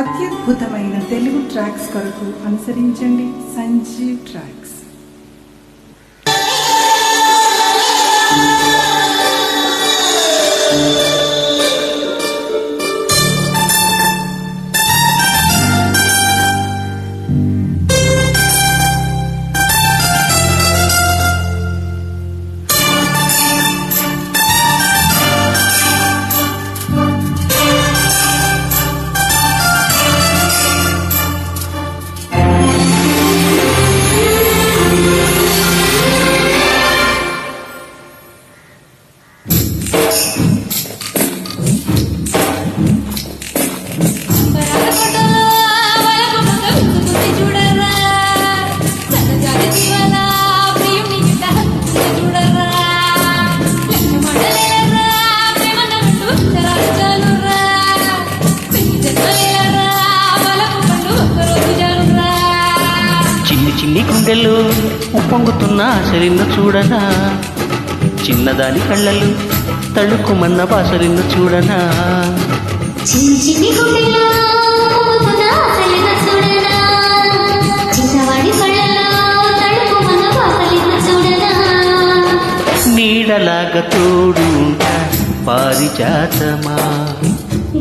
అత్యద్భుతమైన తెలుగు ట్రాక్స్ కొరకు అనుసరించండి సంజీవ్ ట్రాక్స్. చిన్ని చిన్ని గుండెలు ఉప్పొంగుతున్న ఆశలిన్ను చూడనా? చిన్నదాని కళ్ళలు తళుకుమన్న బాసలిన్ను చూడనా? చిన్ని నీడలాగా తోడు పారిజాతమా?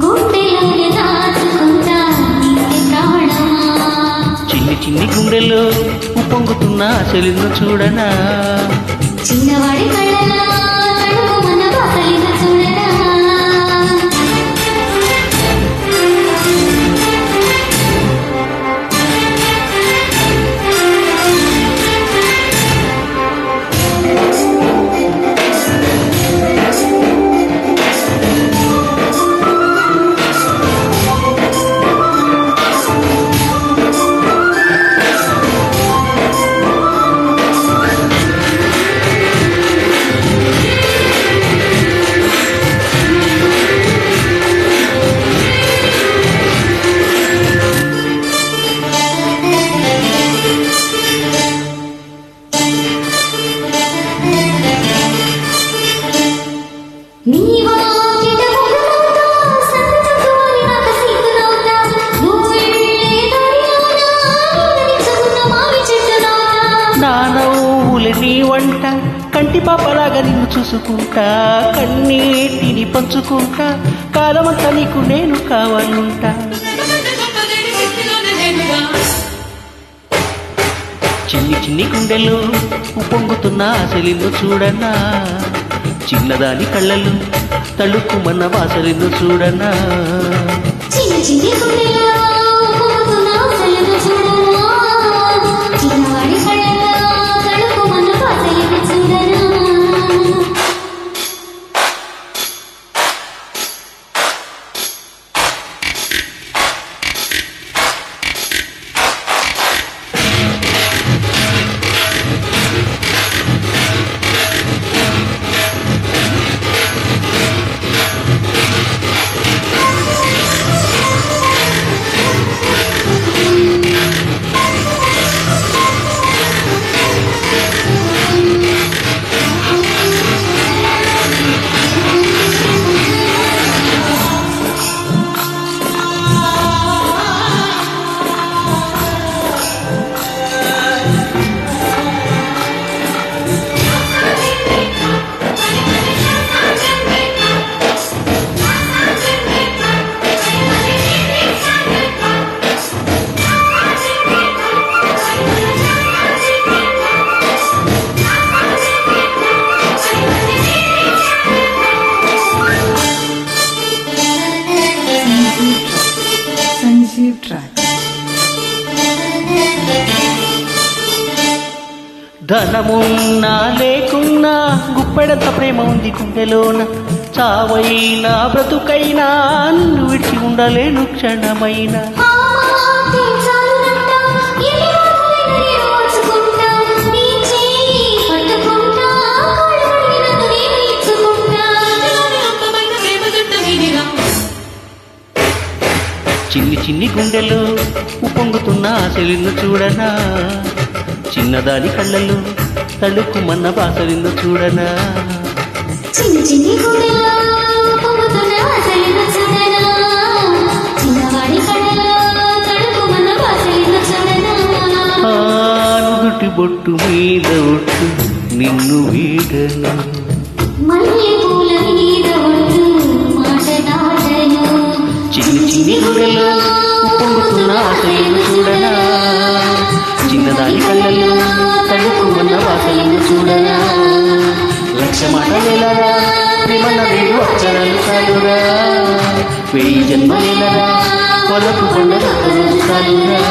గుండెలోనే చిన్ని గుండెల్లో గుండెలు ఉప్పొంగుతున్న ఆశలిన్ను చూడనా? చిన్నవాడి కళ్ళలో పాపలాగా నిన్ను చూసుకుంటా కన్నీటిని పంచుకుంటా కాలమంతా నీకు నేను కావాలంటా. చిన్ని చిన్ని గుండెలు ఉప్పొంగుతున్న ఆశలిన్ను చూడనా? చిన్నదాని కళ్ళలు తళుక్కుమన్న వాసలిన్ను చూడనా? చిన్ని చిన్ని గుండెలు ధనమున్నా లేకున్నా గుప్పెడంత ప్రేమ ఉంది గుండెలోన చావైనా బ్రతుకైనా నిన్ను విడిచి ఉండలేను క్షణమైనా. చిన్ని చిన్ని గుండెలు ఉప్పొంగుతున్న ఆశలిన్ను చూడనా. చిన్నదాని కళ్ళల్లో తడుకు మన్న బాసరిందో చూడనా? ఆనుగుటి బొట్టు మీద ఒట్టు నిన్ను వీడను? చిన్ని చిన్ని గుడలో పొంగుతున్న ఆశలను చూడనా? చిన్నదాని కళ్ళల్లో ఉన్న వాసనలు చూడనా? లక్ష మాటలేలరా ప్రేమన్న రెండు అక్షరాలు కాదురా? వెయ్యి జన్మలేలరా పొలకు కొండ కాదురా?